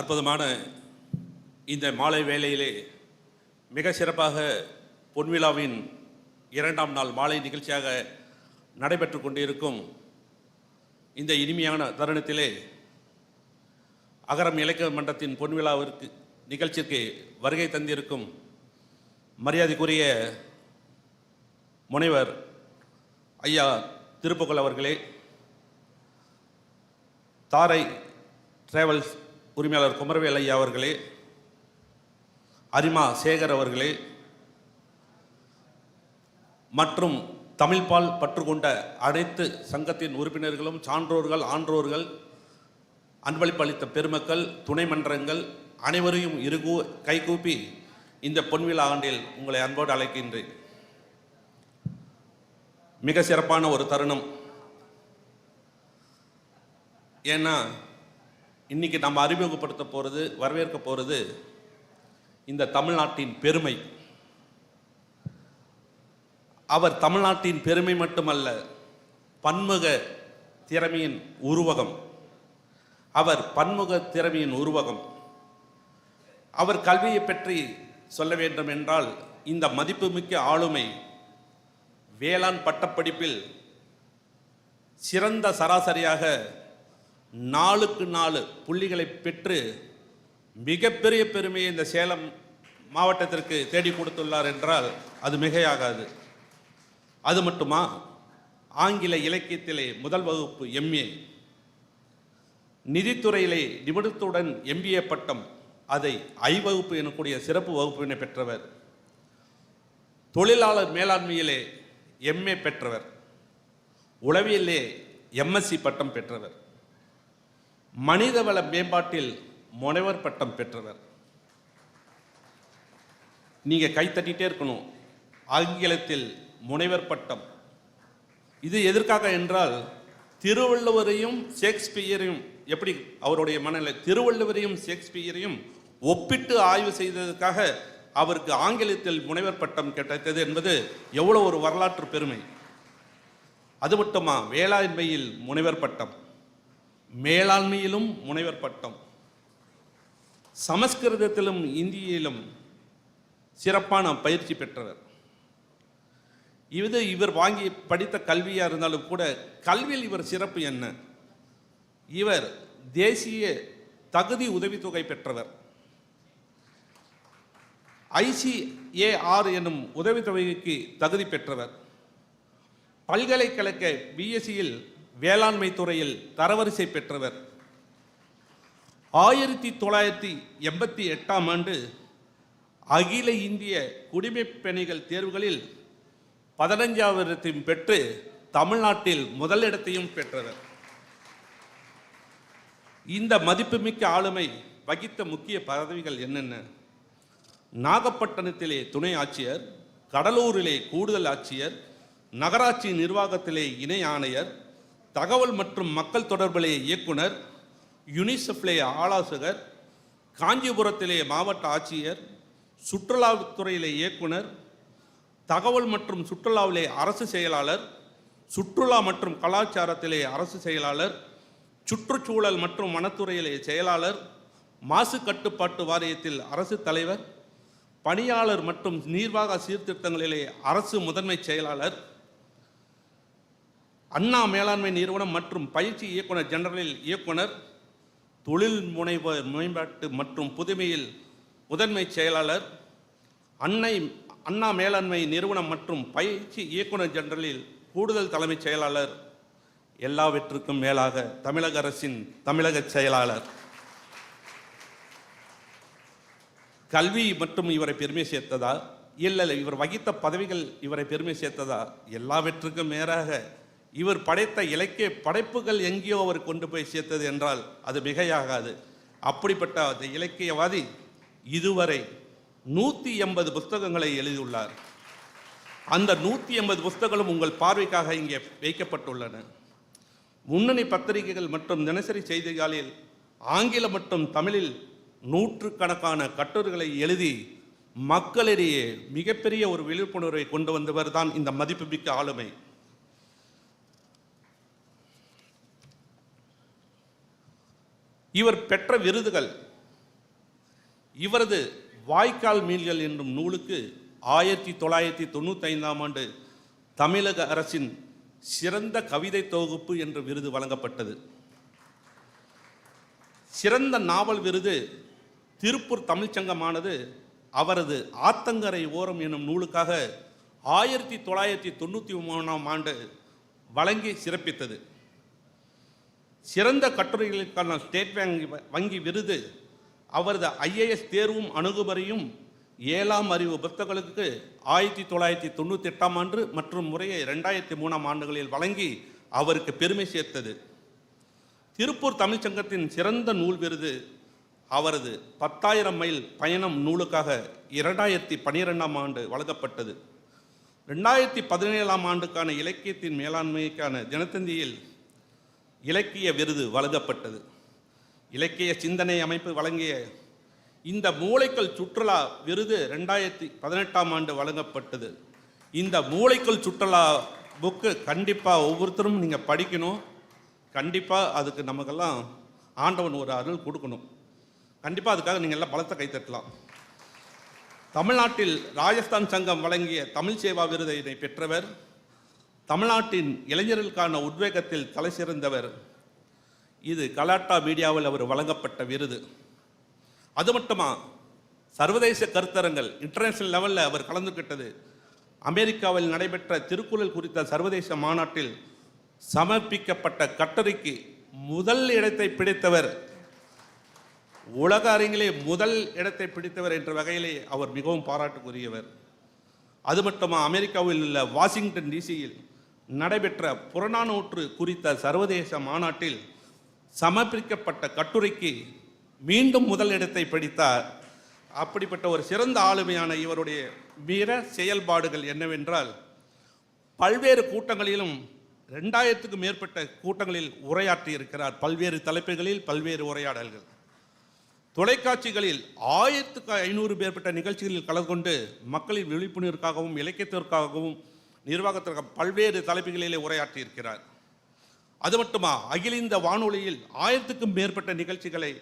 அற்புதமான இந்த மாலை வேளையிலே மிக சிறப்பாக பொன்விழாவின் இரண்டாம் நாள் மாலை நிகழ்ச்சியாக நடைபெற்று கொண்டிருக்கும் இந்த இனிமையான தருணத்திலே அகரம் இலக்கிய மன்றத்தின் பொன்விழாவிற்கு நிகழ்ச்சிக்கு வருகை தந்திருக்கும் மரியாதைக்குரிய முனைவர் ஐயா திருப்புகழ் அவர்களே தாரை டிராவல்ஸ் உரிமையாளர் குமரவேல் ஐயா அவர்களே அரிமா சேகர் அவர்களே மற்றும் தமிழ்பால் பற்றுக்கொண்ட அனைத்து சங்கத்தின் உறுப்பினர்களும் சான்றோர்கள் ஆன்றோர்கள் அன்பளிப்பு அளித்த பெருமக்கள் துணை மன்றங்கள் அனைவரையும் இருகூ கைகூப்பி இந்த பொன்விழா ஆண்டில் உங்களை அன்போடு அழைக்கின்றேன். மிக சிறப்பான ஒரு தருணம். ஏன்னா இன்றைக்கி நம்ம அறிமுகப்படுத்த போகிறது வரவேற்க போகிறது இந்த தமிழ்நாட்டின் பெருமை. அவர் தமிழ்நாட்டின் பெருமை மட்டுமல்ல பன்முக திறமையின் உருவகம். அவர் பன்முக திறமையின் உருவகம். அவர் கல்வியை பற்றி சொல்ல வேண்டும் என்றால் இந்த மதிப்புமிக்க ஆளுமை வேளாண் பட்டப்படிப்பில் சிறந்த சராசரியாக நாளுக்கு நாலு புள்ளிகளை பெற்று மிகப்பெரிய பெருமையை இந்த சேலம் மாவட்டத்திற்கு தேடி கொடுத்துள்ளார் என்றால் அது மிகையாகாது. அது மட்டுமா? ஆங்கில இலக்கியத்திலே முதல் வகுப்பு எம்ஏ நிதித்துறையிலே நிபுணத்துடன் எம்பிஏ பட்டம் அதை ஐ வகுப்பு எனக்கூடிய சிறப்பு வகுப்பினை பெற்றவர். தொழிலாளர் மேலாண்மையிலே எம்ஏ பெற்றவர். உளவியலே எம்எஸ்சி பட்டம் பெற்றவர். மனிதவள மேம்பாட்டில் முனைவர் பட்டம் பெற்றவர். நீங்கள் கை இருக்கணும். ஆங்கிலத்தில் முனைவர் பட்டம். இது எதற்காக என்றால் திருவள்ளுவரையும் ஷேக்ஸ்பியரையும் எப்படி அவருடைய மனநிலை திருவள்ளுவரையும் ஷேக்ஸ்பியரையும் ஒப்பிட்டு ஆய்வு செய்ததற்காக அவருக்கு ஆங்கிலத்தில் முனைவர் பட்டம் கிடைத்தது என்பது எவ்வளோ ஒரு வரலாற்று பெருமை. அது மட்டுமா வேளாண்மையில் முனைவர் பட்டம்? மேலாண்மையிலும் முனைவர் பட்டம். சமஸ்கிருதத்திலும் இந்தியிலும் சிறப்பான பயிற்சி பெற்றவர். இது இவர் வாங்கி படித்த கல்வியாக இருந்தாலும் கூட கல்வியில் இவர் சிறப்பு என்ன? இவர் தேசிய தகுதி உதவித்தொகை பெற்றவர். ஐசிஏஆர் என்னும் உதவித்தொகைக்கு தகுதி பெற்றவர். பல்கலைக்கழக பிஎஸ்சியில் வேளாண்மை துறையில் தரவரிசை பெற்றவர். ஆயிரத்தி தொள்ளாயிரத்தி எண்பத்தி எட்டாம் ஆண்டு அகில இந்திய குடிமைப்பணிகள் தேர்வுகளில் பதினஞ்சாவது இடத்தையும் பெற்று தமிழ்நாட்டில் முதலிடத்தையும் பெற்றவர். இந்த மதிப்புமிக்க ஆளுமை வகித்த முக்கிய பதவிகள் என்னென்ன? நாகப்பட்டினத்திலே துணை ஆட்சியர் கடலூரிலே கூடுதல் ஆட்சியர் நகராட்சி நிர்வாகத்திலே இணை ஆணையர் தகவல் மற்றும் மக்கள் தொடர்பிலே இயக்குனர் யுனிசெஃப்லே ஆலோசகர் காஞ்சிபுரத்திலே மாவட்ட ஆட்சியர் சுற்றுலாத்துறையிலே இயக்குனர் தகவல் மற்றும் சுற்றுலாவிலே அரசு செயலாளர் சுற்றுலா மற்றும் கலாச்சாரத்திலே அரசு செயலாளர் சுற்றுச்சூழல் மற்றும் வனத்துறையிலே செயலாளர் மாசு கட்டுப்பாட்டு வாரியத்தில் அரசு தலைவர் பணியாளர் மற்றும் நிர்வாக சீர்திருத்தங்களிலே அரசு முதன்மை செயலாளர் அண்ணா மேலாண்மை நிறுவனம் மற்றும் பயிற்சி இயக்குனர் ஜெனரலில் இயக்குனர் தொழில் முனைவர் மேம்பாட்டு மற்றும் புதுமையில் முதன்மை செயலாளர் அன்னை அண்ணா மேலாண்மை நிறுவனம் மற்றும் பயிற்சி இயக்குனர் ஜெனரலில் கூடுதல் தலைமைச் செயலாளர் எல்லாவற்றுக்கும் மேலாக தமிழக அரசின் தமிழக செயலாளர். கல்வி மற்றும் இவரை பெருமை சேர்த்ததா? இல்லை இல்லை இவர் வகித்த பதவிகள் இவரை பெருமை சேர்த்ததா? எல்லாவற்றுக்கும் மேலாக இவர் படைத்த இலக்கிய படைப்புகள் எங்கேயோ அவர் கொண்டு போய் சேர்த்தது என்றால் அது மிகையாகாது. அப்படிப்பட்ட அந்த இலக்கியவாதி இதுவரை நூற்றி எண்பது புஸ்தகங்களை எழுதியுள்ளார். அந்த நூற்றி எண்பது புஸ்தகங்களும் உங்கள் பார்வைக்காக இங்கே வைக்கப்பட்டுள்ளன. முன்னணி பத்திரிகைகள் மற்றும் தினசரி செய்திகளில் ஆங்கிலம் மற்றும் தமிழில் நூற்றுக்கணக்கான கட்டுரைகளை எழுதி மக்களிடையே மிகப்பெரிய ஒரு விழிப்புணர்வை கொண்டு வந்தவர் தான் இந்த மதிப்புமிக்க ஆளுமை. இவர் பெற்ற விருதுகள். இவரது வாய்க்கால் மீன்கள் என்னும் நூலுக்கு ஆயிரத்தி தொள்ளாயிரத்தி தொண்ணூற்றி ஐந்தாம் ஆண்டு தமிழக அரசின் சிறந்த கவிதை தொகுப்பு என்ற விருது வழங்கப்பட்டது. சிறந்த நாவல் விருது திருப்பூர் தமிழ்ச்சங்கமானது அவரது ஆத்தங்கரை ஓரம் என்னும் நூலுக்காக ஆயிரத்தி தொள்ளாயிரத்தி தொண்ணூற்றி மூணாம் ஆண்டு வழங்கி சிறப்பித்தது. சிறந்த கட்டுரைகளுக்கான ஸ்டேட் வங்கி வங்கி விருது அவரது ஐஏஎஸ் தேர்வும் அணுகுமுறையும் ஏழாம் அறிவு புத்தகங்களுக்கு ஆயிரத்தி தொள்ளாயிரத்தி தொண்ணூற்றி எட்டாம் ஆண்டு மற்றும் முறையை ரெண்டாயிரத்தி மூணாம் ஆண்டுகளில் வழங்கி அவருக்கு பெருமை சேர்த்தது. திருப்பூர் தமிழ்ச்சங்கத்தின் சிறந்த நூல் விருது அவரது பத்தாயிரம் மைல் பயணம் நூலுக்காக இரண்டாயிரத்தி பனிரெண்டாம் ஆண்டு வழங்கப்பட்டது. ரெண்டாயிரத்தி பதினேழாம் ஆண்டுக்கான இலக்கியத்தின் மேலாண்மைக்கான தினத்தந்தியில் இலக்கிய விருது வழங்கப்பட்டது. இலக்கிய சிந்தனை அமைப்பு வழங்கிய இந்த மூளைக்கல் சுற்றுலா விருது ரெண்டாயிரத்தி பதினெட்டாம் ஆண்டு வழங்கப்பட்டது. இந்த மூளைக்கல் சுற்றுலா புக்கு கண்டிப்பாக ஒவ்வொருத்தரும் நீங்கள் படிக்கணும். கண்டிப்பாக அதுக்கு நமக்கெல்லாம் ஆண்டவன் ஒரு அருள் கொடுக்கணும். கண்டிப்பாக அதுக்காக நீங்கள் எல்லாம் பலத்தை கைத்தட்டலாம் தமிழ்நாட்டில் ராஜஸ்தான் சங்கம் வழங்கிய தமிழ் சேவா விருதினை பெற்றவர் தமிழ்நாட்டின் இளைஞர்களுக்கான உத்வேகத்தில் தலை சிறந்தவர் இது கலாட்டா மீடியாவில் அவர் வழங்கப்பட்ட விருது. அது மட்டுமா சர்வதேச கருத்தரங்கள் இன்டர்நேஷனல் லெவலில் அவர் கலந்துக்கிட்டது அமெரிக்காவில் நடைபெற்ற திருக்குறள் குறித்த சர்வதேச மாநாட்டில் சமர்ப்பிக்கப்பட்ட கட்டுரைக்கு முதல் இடத்தை பிடித்தவர் உலக அரங்கிலே முதல் இடத்தை பிடித்தவர் என்ற வகையிலே அவர் மிகவும் பாராட்டுக்குரியவர். அது மட்டுமா அமெரிக்காவில் உள்ள வாஷிங்டன் டிசியில் நடைபெற்ற புறநானூற்று குறித்த சர்வதேச மாநாட்டில் சமர்ப்பிக்கப்பட்ட கட்டுரைக்கு மீண்டும் முதல் இடத்தை பிடித்தார். அப்படிப்பட்ட ஒரு சிறந்த ஆளுமையான இவருடைய வீர செயல்பாடுகள் என்னவென்றால் பல்வேறு கூட்டங்களிலும் ரெண்டாயிரத்துக்கும் மேற்பட்ட கூட்டங்களில் உரையாற்றி இருக்கிறார் பல்வேறு தலைப்புகளில் பல்வேறு உரையாடல்கள். தொலைக்காட்சிகளில் ஆயிரத்துக்கு ஐநூறு மேற்பட்ட நிகழ்ச்சிகளில் கலந்து கொண்டு மக்களின் விழிப்புணர்வுக்காகவும் இலக்கியத்திற்காகவும் நிர்வாகத்திற்காக பல்வேறு தலைப்புகளிலே உரையாற்றி இருக்கிறார் அது மட்டுமா அகில இந்த வானொலியில் ஆயிரத்துக்கும் மேற்பட்ட நிகழ்ச்சிகளை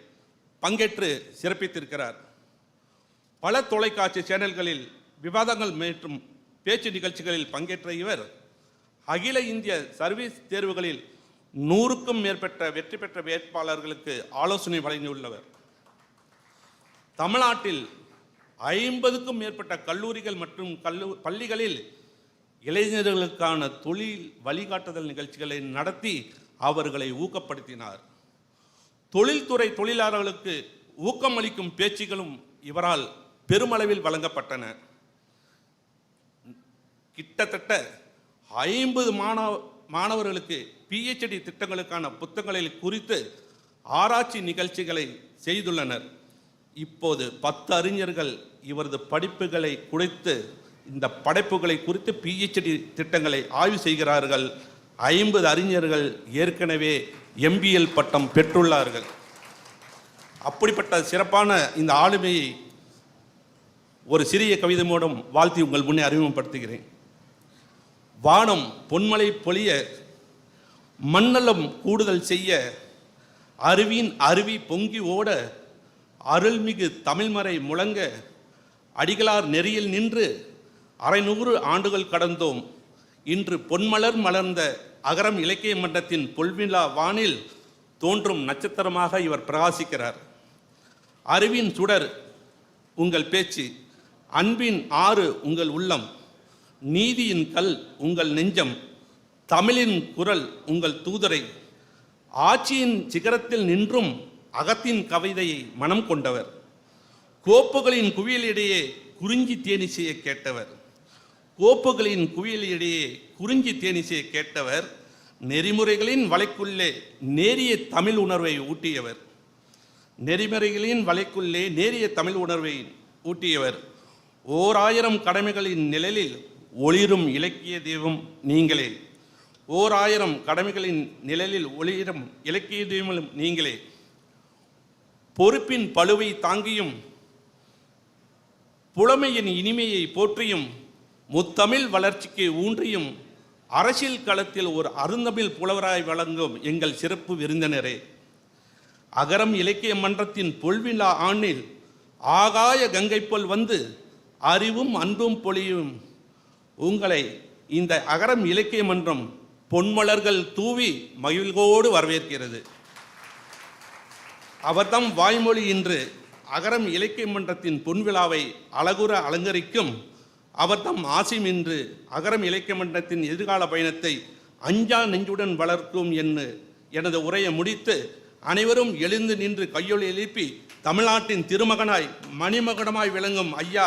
பங்கேற்று சிறப்பித்திருக்கிறார். பல தொலைக்காட்சி சேனல்களில் விவாதங்கள் மற்றும் பேச்சு நிகழ்ச்சிகளில் பங்கேற்ற இவர் அகில இந்திய சர்வீஸ் தேர்வுகளில் நூறுக்கும் மேற்பட்ட வெற்றி பெற்ற வேட்பாளர்களுக்கு ஆலோசனை வழங்கியுள்ளவர். தமிழ்நாட்டில் ஐம்பதுக்கும் மேற்பட்ட கல்லூரிகள் மற்றும் கல்லூ பள்ளிகளில் இளைஞர்களுக்கான தொழில் வழிகாட்டுதல் நிகழ்ச்சிகளை நடத்தி அவர்களை ஊக்கப்படுத்தினார். தொழில்துறை தொழிலாளர்களுக்கு ஊக்கமளிக்கும் பேச்சுகளும் இவரால் பெருமளவில் வழங்கப்பட்டன. கிட்டத்தட்ட ஐம்பது மாணவ மாணவர்களுக்கு பிஹெச்டி திட்டங்களுக்கான புத்தகங்களை குறித்து ஆராய்ச்சி நிகழ்ச்சிகளை செய்துள்ளனர். இப்போது பத்து அறிஞர்கள் இவரது படிப்புகளை குறைத்து இந்த படைப்புகளை குறித்து பிஹெச்டி திட்டங்களை ஆய்வு செய்கிறார்கள். ஐம்பது அறிஞர்கள் ஏற்கனவே எம்பிஎல் பட்டம் பெற்றுள்ளார்கள். அப்படிப்பட்ட சிறப்பான இந்த ஆளுமையை ஒரு சிறிய கவிதை மூலம் வாழ்த்தி உங்கள் முன்னே அறிமுகப்படுத்துகிறேன். வானம் பொன்மலை பொழிய மண்ணலம் கூடுதல் செய்ய அருவியின் அருவி பொங்கி ஓட அருள்மிகு தமிழ்மறை முழங்க அடிகளார் நெறியில் நின்று அரைநூறு ஆண்டுகள் கடந்தோம். இன்று பொன்மலர் மலர்ந்த அகரம் இலக்கிய மன்றத்தின் பொல்விழா வானில் தோன்றும் நட்சத்திரமாக இவர் பிரகாசிக்கிறார். அறிவின் சுடர் உங்கள் பேச்சு அன்பின் ஆறு உங்கள் உள்ளம் நீதியின் கல் உங்கள் நெஞ்சம் தமிழின் குரல் உங்கள் தூதரை ஆட்சியின் சிகரத்தில் நின்றும் அகத்தின் கவிதையை மனம் கொண்டவர் கோப்புகளின் குவியலிடையே குறிஞ்சி தேனிசையை கேட்டவர். கோப்புகளின் குவியலிடையே குறிஞ்சி தேனிசையை கேட்டவர் நெறிமுறைகளின் வலைக்குள்ளே நேரிய தமிழ் உணர்வை ஊட்டியவர். நெறிமுறைகளின் வலைக்குள்ளே நேரிய தமிழ் உணர்வை ஊட்டியவர். ஓர் ஆயிரம் கடமைகளின் நிழலில் ஒளிரும் இலக்கிய தெய்வம் நீங்களே. ஓர் ஆயிரம் கடமைகளின் நிழலில் ஒளிரும் இலக்கிய தெய்வம் நீங்களே. பொறுப்பின் பளுவை தாங்கியும் புலமையின் இனிமையை போற்றியும் முத்தமிழ் வளர்ச்சிக்கு ஊன்றியும் அரசியல் களத்தில் ஒரு அருந்தமிழ் புலவராய் வழங்கும் எங்கள் சிறப்பு விருந்தினரே. அகரம் இலக்கிய மன்றத்தின் பொல்விழா ஆண்டில் ஆகாய கங்கை போல் வந்து அறிவும் அன்பும் பொழியும். உங்களை இந்த அகரம் இலக்கிய மன்றம் பொன்மலர்கள் தூவி மகிழ்வோடு வரவேற்கிறது. அவர்தம் வாய்மொழி இன்று அகரம் இலக்கிய மன்றத்தின் பொன்விழாவை அழகுற அலங்கரிக்கும் அவர் தம் ஆசிம் இன்று அகரம் இலக்கிய மன்றத்தின் எதிர்கால பயணத்தை அஞ்சா நெஞ்சுடன் வளர்க்கும் என்று எனது உரையை முடித்து அனைவரும் எழுந்து நின்று கையொலி எழுப்பி தமிழ்நாட்டின் திருமகனாய் மணிமகனமாய் விளங்கும் ஐயா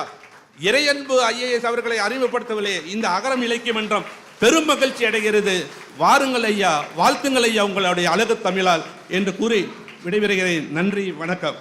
இறையன்பு ஐஏஎஸ் அவர்களை அறிமுகப்படுத்தவில்லை இந்த அகரம் இலக்கிய மன்றம் பெரும் மகிழ்ச்சி அடைகிறது. வாருங்கள் ஐயா வாழ்த்துங்கள் ஐயா உங்களுடைய அழகு தமிழால் என்று கூறி விடைபெறுகிறேன். நன்றி வணக்கம்.